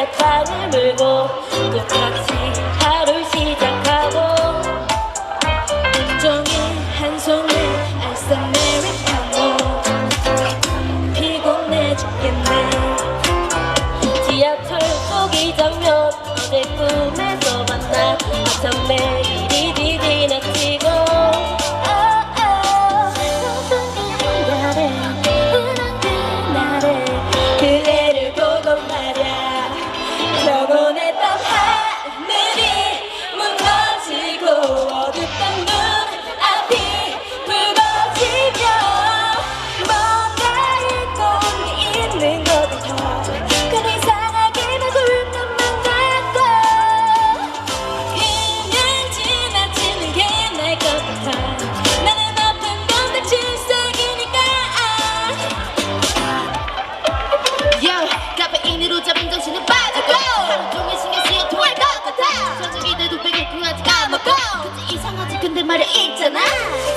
내 팔을 물고 그 똑같이 하루 시작하고 종일 한 손에 아이스 아메리카노 피곤해 죽겠네. 지하철 속이 정면 어제 꿈에서 만나 어떤 매 まるいいんじゃない？